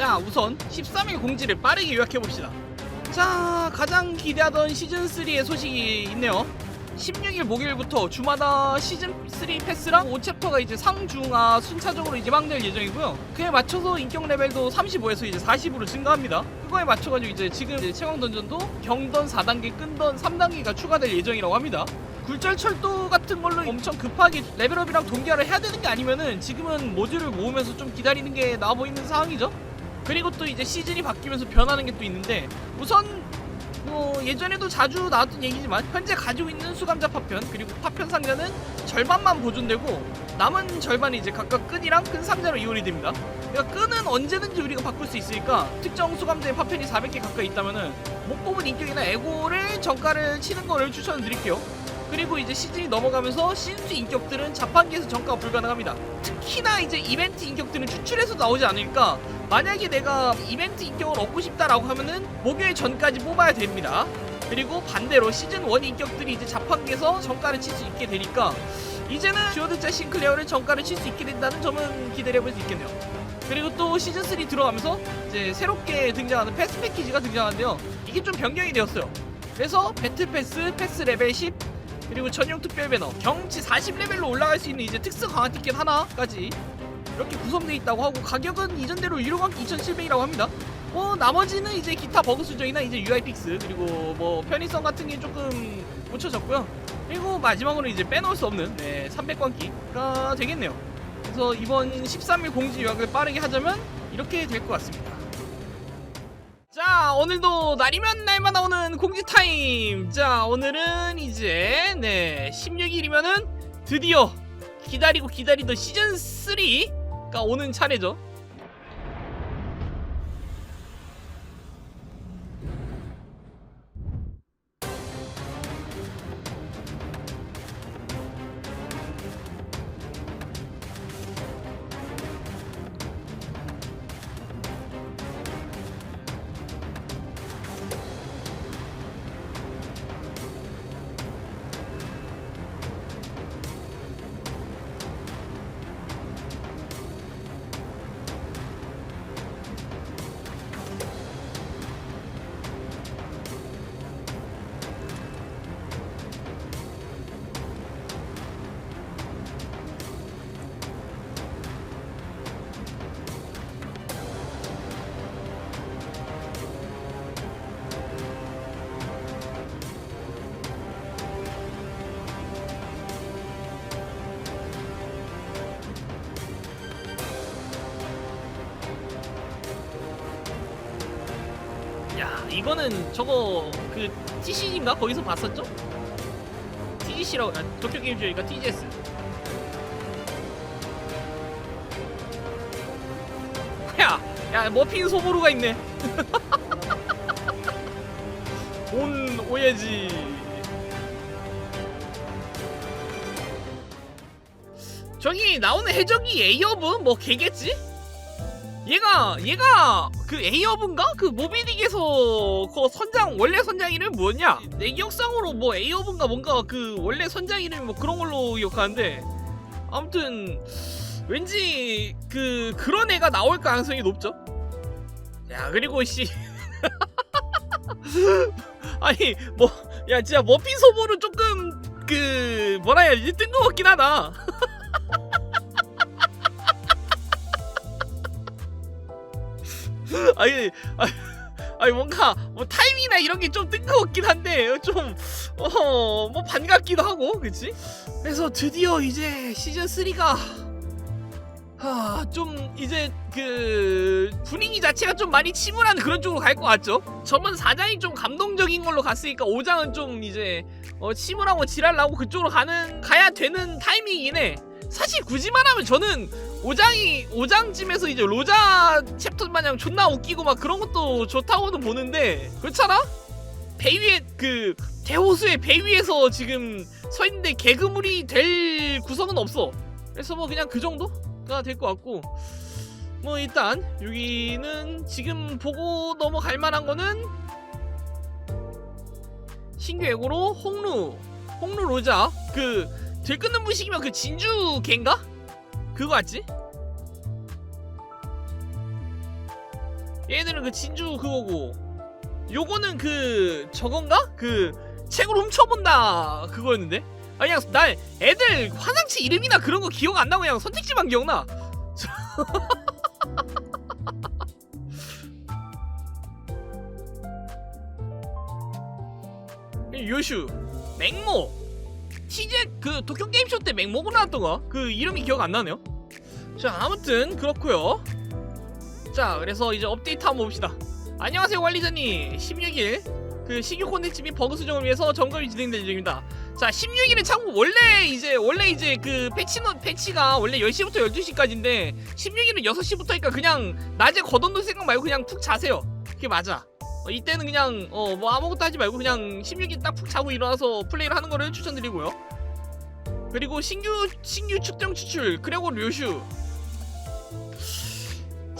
자 우선 13일 공지를 빠르게 요약해봅시다. 자 가장 기대하던 시즌3의 소식이 있네요. 16일 목요일부터 주마다 시즌3 패스랑 5챕터가 이제 상중하 순차적으로 이제 망될 예정이고요. 그에 맞춰서 인격 레벨도 35에서 이제 40으로 증가합니다. 그거에 맞춰가지고 이제 지금 이제 채광 던전도 경던 4단계 끈던 3단계가 추가될 예정이라고 합니다. 굴절 철도 같은 걸로 엄청 급하게 레벨업이랑 동기화를 해야 되는 게 아니면은 지금은 모듈을 모으면서 좀 기다리는 게 나아 보이는 상황이죠. 그리고 또 이제 시즌이 바뀌면서 변하는 게 또 있는데 우선 뭐 예전에도 자주 나왔던 얘기지만 현재 가지고 있는 수감자 파편 그리고 파편 상자는 절반만 보존되고 남은 절반이 이제 각각 끈이랑 끈 상자로 이온이 됩니다. 그러니까 끈은 언제든지 우리가 바꿀 수 있으니까 특정 수감자의 파편이 400개 가까이 있다면은 못 뽑은 인격이나 에고를 정가를 치는 거를 추천드릴게요. 그리고 이제 시즌이 넘어가면서 신수 인격들은 자판기에서 정가가 불가능합니다. 특히나 이제 이벤트 인격들은 추출해서 나오지 않으니까 만약에 내가 이벤트 인격을 얻고 싶다라고 하면은 목요일 전까지 뽑아야 됩니다. 그리고 반대로 시즌 1 인격들이 이제 자판기에서 정가를 칠 수 있게 되니까 이제는 듀어드자 싱클레어를 정가를 칠 수 있게 된다는 점은 기대를 해볼 수 있겠네요. 그리고 또 시즌 3 들어가면서 이제 새롭게 등장하는 패스 패키지가 등장하는데요. 이게 좀 변경이 되었어요. 그래서 배틀 패스, 패스 레벨 10, 그리고 전용 특별 배너, 경치 40레벨로 올라갈 수 있는 이제 특수 강화 티켓 하나까지 이렇게 구성되어 있다고 하고 가격은 이전대로 1호각 2,700이라고 합니다. 뭐 나머지는 이제 기타 버그 수정이나 이제 UI 픽스 그리고 뭐 편의성 같은 게 조금 묻혀졌고요. 그리고 마지막으로 이제 빼놓을 수 없는 네, 300관기가 되겠네요. 그래서 이번 13일 공지 요약을 빠르게 하자면 이렇게 될 것 같습니다. 자 오늘도 날이면 날만 나오는 공지 타임. 자 오늘은 이제 네 16일이면은 드디어 기다리고 기다리던 시즌 3가 오는 차례죠. 야 이거는 저거 그 TC인가 거기서 봤었죠? TGC라고 아, 도쿄 게임 쇼니까 TGS. 야, 야 머핀 소보루가 있네. 온 오예지. 저기 나오는 해적이 에이어브 뭐 개겠지? 얘가 얘가 그 에이어브인가? 그 모비딕에서 그 선장 원래 선장 이름이 뭐였냐? 내 기억상으로 뭐 에이어브인가 뭔가 그 원래 선장 이름이 뭐 그런 걸로 기억하는데 아무튼 왠지 그 그런 애가 나올 가능성이 높죠. 야 그리고 씨 아니 뭐 야 진짜 머피 소보는 조금 그 뭐라 해야 되지 뜬금없긴 하다. 아니, 아니, 아니 뭔가 뭐 타이밍이나 이런 게 좀 뜬금없긴 한데 좀어뭐 반갑기도 하고, 그렇지? 그래서 드디어 이제 시즌 3가 하좀 이제 그 분위기 자체가 좀 많이 침울한 그런 쪽으로 갈 것 같죠? 저번 4장이 좀 감동적인 걸로 갔으니까 5장은 좀 이제 어, 침울하고 지랄 나고 그쪽으로 가는 가야 되는 타이밍이긴 해. 사실 굳이 말하면 저는 5장이 5장쯤에서 이제 로자 챕터 마냥 존나 웃기고 막 그런 것도 좋다고는 보는데 그렇잖아? 배 위에 그 대호수의 배 위에서 지금 서 있는데 개그물이 될 구성은 없어. 그래서 뭐 그냥 그 정도가 될 것 같고 뭐 일단 여기는 지금 보고 넘어갈 만한 거는 신규 에고로 홍루 홍루 로자 그 들끓는 부식이면 그 진주 갠가? 그거 같지? 얘네들은 그 진주 그거고. 요거는 그 저건가? 그 책을 훔쳐본다. 그거였는데? 아 그냥 나 애들 화장치 이름이나 그런 거 기억 안 나고 그냥 선택지만 기억나. 요슈 맹모. 시즌 그 도쿄 게임쇼 때 맹모고 나왔던가? 그 이름이 기억 안 나네요 자 아무튼 그렇고요. 자 그래서 이제 업데이트 한번 봅시다. 안녕하세요 관리자님. 16일 그 신규 콘텐츠 및 버그 수정을 위해서 점검이 진행될 예정입니다. 자 16일은 참고 원래 이제 원래 이제 그 패치 노 패치가 원래 10시부터 12시까지인데 16일은 6시부터니까 그냥 낮에 걷어놓을 생각 말고 그냥 푹 자세요. 그게 맞아. 어, 이때는 그냥 어 뭐 아무것도 하지 말고 그냥 16일 딱 푹 자고 일어나서 플레이를 하는 거를 추천드리고요. 그리고 신규 신규 축정 추출 그레고 류슈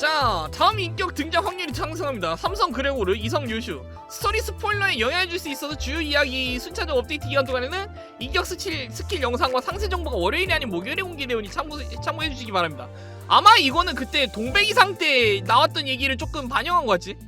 자 다음 인격 등장 확률이 상승합니다. 삼성 그레고르 이성 류슈. 스토리 스포일러에 영향을 줄 수 있어서 주요 이야기 순차적 업데이트 기간 동안에는 인격 스킬, 스킬 영상과 상세 정보가 월요일이 아닌 목요일에 공개되오니 참고, 참고해 주시기 바랍니다. 아마 이거는 그때 동백이상 때 나왔던 얘기를 조금 반영한 것 같지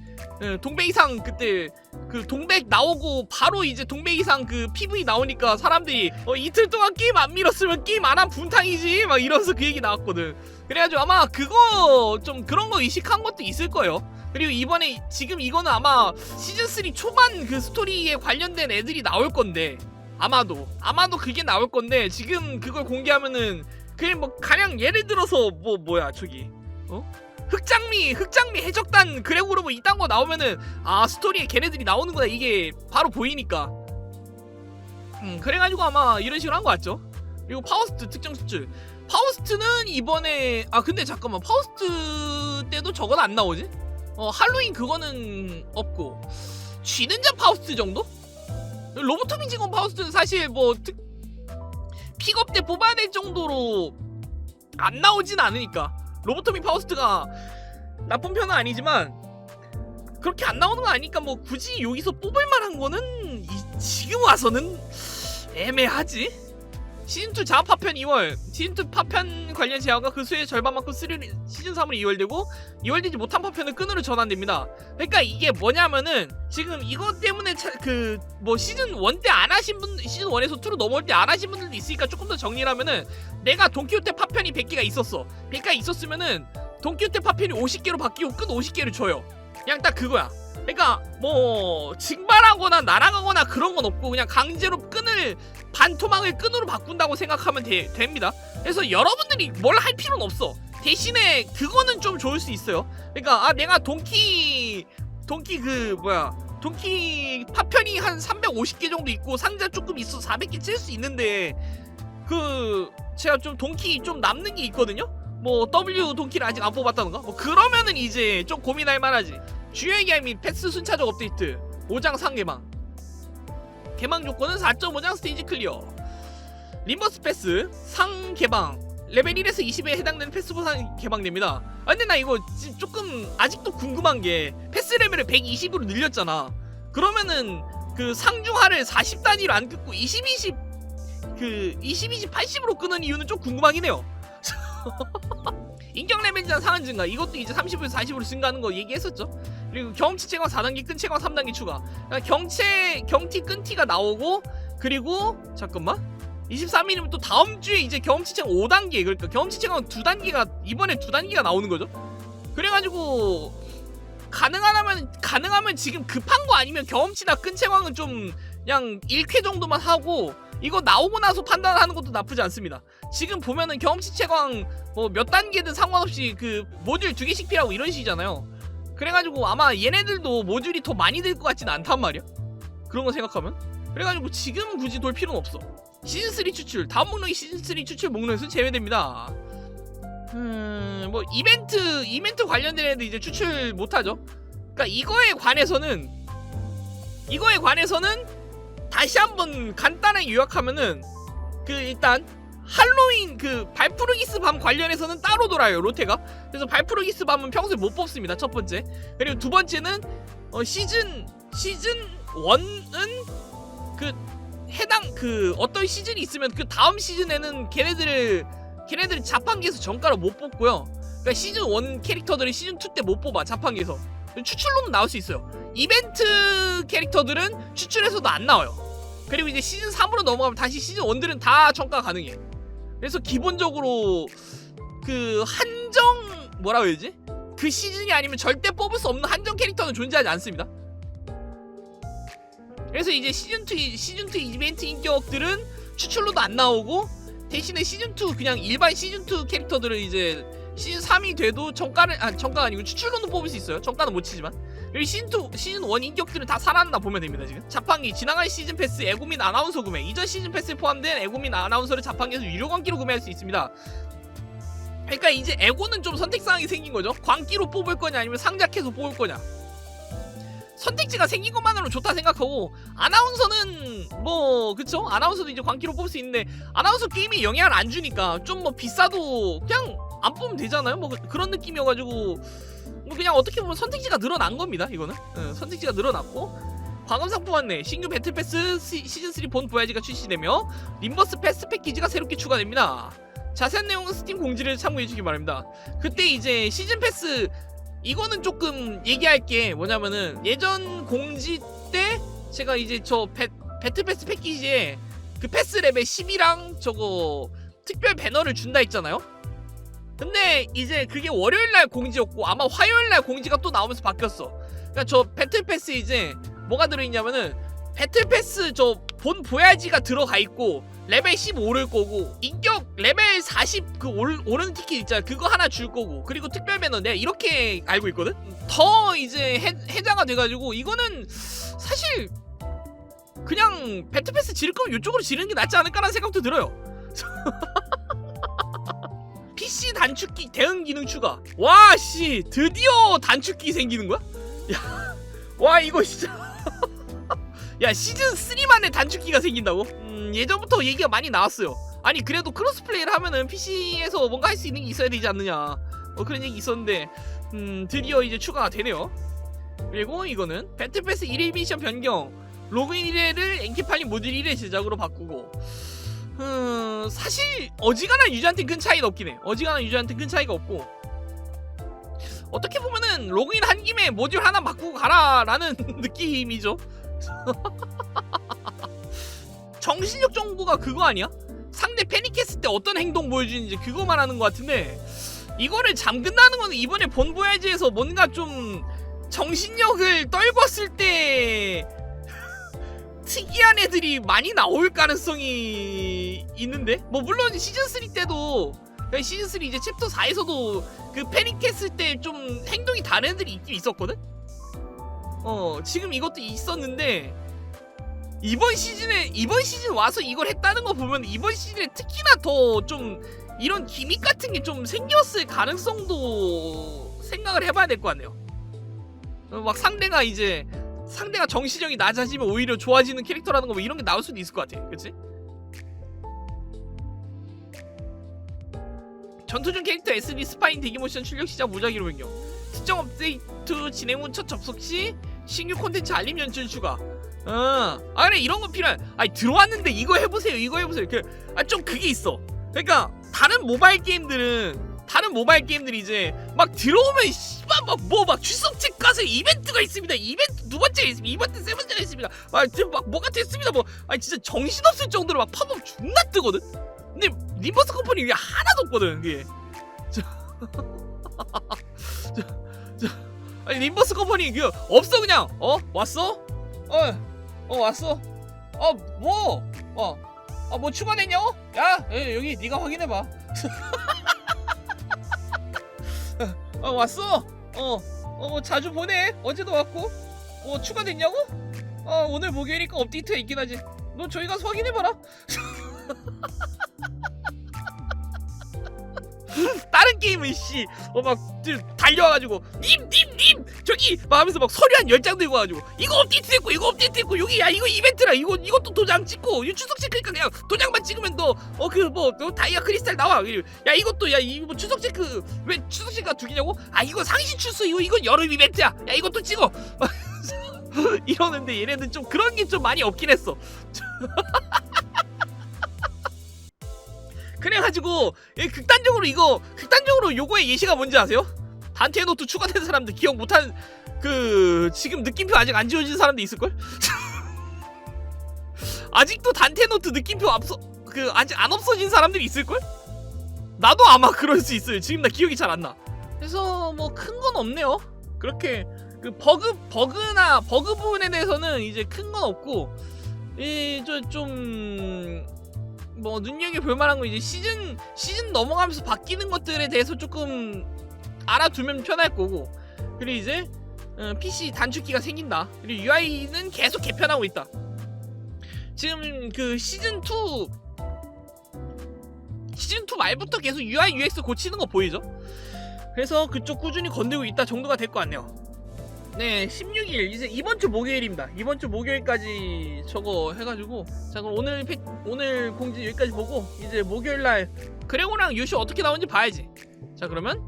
예, 동백 이상 그때 그 동백 나오고 바로 이제 동백 이상 그 PV 나오니까 사람들이 어, 이틀 동안 게임 안 밀었으면 게임 안 한 분탕이지! 막 이러면서 그 얘기 나왔거든. 그래가지고 아마 그거 좀 그런 거 의식한 것도 있을 거예요. 그리고 이번에 지금 이거는 아마 시즌 3 초반 그 스토리에 관련된 애들이 나올 건데 아마도. 아마도 그게 나올 건데 지금 그걸 공개하면은 그냥 뭐 가령 예를 들어서 뭐 뭐야 저기. 어? 흑장미 흑장미 해적단 그레고로 뭐 이딴 거 나오면은 아 스토리에 걔네들이 나오는구나 이게 바로 보이니까. 음 그래가지고 아마 이런 식으로 한 거 같죠? 그리고 파워스트 특정 수출. 파우스트는 이번에 아 근데 잠깐만. 파우스트 때도 저건 안 나오지? 어 할로윈 그거는 없고. 쥐는 자 파우스트 정도? 로보토미 직원 파우스트는 사실 뭐 특... 픽업 때 뽑아야 될 정도로 안 나오진 않으니까 로보토미 파우스트가 나쁜 편은 아니지만 그렇게 안 나오는 거 아니까 뭐 굳이 여기서 뽑을 만한 거는 이- 지금 와서는 애매하지? 시즌2 자아 파편 2월 시즌2 파편 관련 제어가 그 수의 절반만큼 스릴 시즌3으로 2월되고 2월되지 못한 파편은 끈으로 전환됩니다. 그러니까 이게 뭐냐면은 지금 이것 때문에 그 뭐 시즌 1 때 안 하신 분 시즌 1에서 2로 넘어올 때 안 하신 분들도 있으니까 조금 더 정리를 하면은 내가 돈키호테 파편이 100개가 있었어. 100개가 있었으면은 돈키호테 파편이 50개로 바뀌고 끈 50개를 줘요. 그냥 딱 그거야 그러니까 뭐 증발하거나 날아가거나 그런 건 없고 그냥 강제로 끈을 반토막을 끈으로 바꾼다고 생각하면 돼- 됩니다. 그래서 여러분들이 뭘 할 필요는 없어. 대신에 그거는 좀 좋을 수 있어요. 그러니까 아 내가 동키 동키 그 뭐야 동키 파편이 한 350개 정도 있고 상자 조금 있어 400개 칠 수 있는데 그 제가 좀 동키 좀 남는 게 있거든요. 뭐 W 동키를 아직 안 뽑았다던가 뭐 그러면은 이제 좀 고민할 만하지. 주요 얘기 및 패스 순차적 업데이트 5장 상개방. 개방 조건은 4.5장 스테이지 클리어. 림버스 패스 상 개방. 레벨 1에서 20에 해당되는 패스 보상 개방됩니다. 아 근데 나 이거 지- 조금 아직도 궁금한 게 패스 레벨을 120으로 늘렸잖아. 그러면은 그 상중하를 40 단위로 안 끊고 20, 20, 그 20, 20, 80으로 끄는 이유는 좀 궁금하긴 해요. 인격 레벨 장 상한 증가. 이것도 이제 30에서 40으로 증가하는 거 얘기했었죠 그리고 경치 채광 4단계 끈 채광 3단계 추가. 그러니까 경체 경티 끈티가 나오고 그리고 잠깐만. 23일이면 또 다음 주에 이제 경험치 채광 5단계 그러니까 경험치 채광 2단계가 이번에 2단계가 나오는 거죠? 그래 가지고 가능하면 가능하면 지금 급한 거 아니면 경험치나 끈 채광은 좀 그냥 1회 정도만 하고 이거 나오고 나서 판단하는 것도 나쁘지 않습니다. 지금 보면은 경험치 채광 뭐 몇 단계든 상관없이 그 모듈 두 개씩 필요하고 이런 식이잖아요 그래가지고 아마 얘네들도 모듈이 더 많이 들 것 같지는 않단 말이야? 그런 거 생각하면? 그래가지고 지금 굳이 돌 필요는 없어. 시즌3 추출 다음 목록이 시즌3 추출 목록에서 제외됩니다. 음뭐 이벤트 이벤트 관련된 애들 이제 추출 못하죠. 그러니까 이거에 관해서는 이거에 관해서는 다시 한번 간단하게 요약하면은 그 일단 할로윈 그 발프루기스 밤 관련해서는 따로 돌아요 로테가 그래서 발프루기스 밤은 평소에 못 뽑습니다 첫 번째 그리고 두 번째는 어, 시즌 시즌 1은 그 해당 그 어떤 시즌이 있으면 그 다음 시즌에는 걔네들을 걔네들이 자판기에서 정가를 못 뽑고요 그러니까 시즌 1 캐릭터들을 시즌 2 때 못 뽑아 자판기에서 추출로는 나올 수 있어요. 이벤트 캐릭터들은 추출해서도 안 나와요. 그리고 이제 시즌 3으로 넘어가면 다시 시즌 1들은 다 청가 가능해. 그래서 기본적으로 그 한정 뭐라고 해야지? 그 시즌이 아니면 절대 뽑을 수 없는 한정 캐릭터는 존재하지 않습니다. 그래서 이제 시즌 2 시즌 2 이벤트 인격들은 추출로도 안 나오고 대신에 시즌 2 그냥 일반 시즌 2 캐릭터들은 이제 시즌 3이 돼도 정가를 아 정가가 아니고 추출로는 뽑을 수 있어요. 정가는 못 치지만. 시즌 2 시즌 1 인격들은 다 살아난다 보면 됩니다 지금. 자판기 지나간 시즌 패스 에고민 아나운서 구매 이전 시즌 패스에 포함된 에고민 아나운서를 자판기에서 유료 광기로 구매할 수 있습니다. 그러니까 이제 에고는 좀 선택 사항이 생긴 거죠. 광기로 뽑을 거냐 아니면 상작해서 뽑을 거냐. 선택지가 생긴 것만으로 좋다 생각하고 아나운서는 뭐 그쵸 아나운서도 이제 광기로 뽑을 수 있는데 아나운서 게임에 영향을 안 주니까 좀 뭐 비싸도 그냥 안 뽑으면 되잖아요 뭐 그- 그런 느낌이어가지고 뭐 그냥 어떻게 보면 선택지가 늘어난 겁니다 이거는. 예, 선택지가 늘어났고. 과금 상품 안내 신규 배틀패스 시, 시즌3 본 보야지가 출시되며 림버스 패스 패키지가 새롭게 추가됩니다. 자세한 내용은 스팀 공지를 참고해 주시기 바랍니다. 그때 이제 시즌 패스 이거는 조금 얘기할 게 뭐냐면은 예전 공지 때 제가 이제 저 배, 배틀 패스 패키지에 그 패스 레벨 10이랑 저거 특별 배너를 준다 했잖아요. 근데 이제 그게 월요일 날 공지였고 아마 화요일 날 공지가 또 나오면서 바뀌었어. 그러니까 저 배틀패스 이제 뭐가 들어있냐면은 배틀패스 저 본 보야지가 들어가 있고 레벨 15 오를 거고 인격 레벨 40 그 오르는 티켓 있잖아. 그거 하나 줄 거고. 그리고 특별 배너 내가 이렇게 알고 있거든? 더 이제 해, 해자가 돼가지고 이거는 사실 그냥 배틀패스 지를 거면 이쪽으로 지르는 게 낫지 않을까라는 생각도 들어요 단축키 대응 기능 추가 와 씨 드디어 단축키 생기는 거야? 야 와 이거 진짜 야 시즌 3만에 단축키가 생긴다고? 음, 예전부터 얘기가 많이 나왔어요. 아니 그래도 크로스플레이를 하면은 PC에서 뭔가 할 수 있는 게 있어야 되지 않느냐. 뭐 그런 얘기 있었는데 음, 드디어 이제 추가가 되네요. 그리고 이거는 배틀패스 1일 미션 변경 로그인 1회를 엔키팔린 모듈 1회 제작으로 바꾸고 음, 사실 어지간한 유저한테 큰 차이가 없긴 해. 어지간한 유저한테 큰 차이가 없고 어떻게 보면은 로그인 한 김에 모듈 하나 바꾸고 가라라는 느낌이죠. 정신력 정보가 그거 아니야? 상대 패닉했을 때 어떤 행동 보여주는지 그거 말하는 것 같은데 이거를 잠근다는 거는 이번에 본보야지에서 뭔가 좀 정신력을 떨궜을 때 특이한 애들이 많이 나올 가능성이 있는데 뭐 물론 시즌 3 때도 시즌 3 이제 챕터 4에서도 그 패닉했을 때 좀 행동이 다른 애들이 있긴 있었거든. 어 지금 이것도 있었는데 이번 시즌에 이번 시즌 와서 이걸 했다는 거 보면 이번 시즌에 특히나 더 좀 이런 기믹 같은 게 좀 생겼을 가능성도 생각을 해봐야 될 것 같네요. 어, 막 상대가 이제 상대가 정신력이 낮아지면 오히려 좋아지는 캐릭터라는 거 뭐 이런 게 나올 수도 있을 것 같아, 그렇지? 전투 중 캐릭터 SD 스파인 대기 모션 출력 시작 무작위로 변경. 특정 업데이트 진행 후 첫 접속 시 신규 콘텐츠 알림 연출 추가. 어, 아 그래 이런 거 필요해. 아니 들어왔는데 이거 해보세요, 이거 해보세요. 그, 아좀 그게 있어. 그러니까 다른 모바일 게임들은 다른 모바일 게임들이 이제 막 들어오면 씨발 막뭐 막 출석책 가서 이벤트가 있습니다. 이벤트 두 번째. 이벤트 세 번째가 있습니다. 막 지금 막 뭐가 됐습니다. 뭐 아니 진짜 정신 없을 정도로 막 팝업 존나 뜨거든. 근데 리버스 컴퍼니 이게 하나도 없거든. 그게. 저, 저, 저, 아니 림버스 컴퍼니 그 없어 그냥 어 왔어 어 어 왔어 어뭐어아뭐 추가됐냐고 야 에, 여기 네가 확인해봐 어 왔어? 어 어 자주 보내. 어제도 왔고. 뭐 추가됐냐고? 어 오늘 목요일이니까 업데이트가 있긴 하지. 너 저기 가서 확인해봐라 다른 게임은 씨, 어막 달려와가지고 님, 님, 님! 저기 막 하면서 막 서류 한 열 장 들고 와가지고 이거 업데이트 됐고 이거 업데이트 됐고 여기 야 이거 이벤트라 이거 이것도 도장 찍고 이 추석 체크니까 그냥 도장만 찍으면 너 어 그뭐 다이아 크리스탈 나와. 야 이것도 야 이거 추석 체크 왜 추석 체크가 두 개냐고? 아 이거 상시 출소 이거 이건 여름 이벤트야. 야 이것도 찍어. 이러는데 얘네는 좀 그런 게 좀 많이 없긴 했어 그래가지고 예, 극단적으로 이거 극단적으로 요거의 예시가 뭔지 아세요? 단테 노트 추가된 사람들 기억 못한 그 지금 느낌표 아직 안 지워진 사람도 있을걸? 아직도 단테 노트 느낌표 앞서 그 아직 안 없어진 사람들이 있을걸? 나도 아마 그럴 수 있어요. 지금 나 기억이 잘 안 나. 그래서 뭐 큰 건 없네요. 그렇게 그 버그 버그나 버그 부분에 대해서는 이제 큰 건 없고 이저좀 뭐 눈여겨 볼 만한 거 이제 시즌 시즌 넘어가면서 바뀌는 것들에 대해서 조금 알아두면 편할 거고 그리고 이제 어, PC 단축키가 생긴다 그리고 UI는 계속 개편하고 있다 지금 그 시즌 2 시즌 2 말부터 계속 UI UX 고치는 거 보이죠? 그래서 그쪽 꾸준히 건들고 있다 정도가 될 것 같네요. 네, 16일 이제 이번 주 목요일입니다. 이번 주 목요일까지 저거 해가지고 자 그럼 오늘 팩, 오늘 공지 여기까지 보고 이제 목요일 날 그레고랑 유쇼 어떻게 나오는지 봐야지. 자 그러면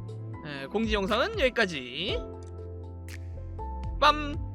네, 공지 영상은 여기까지. 빰.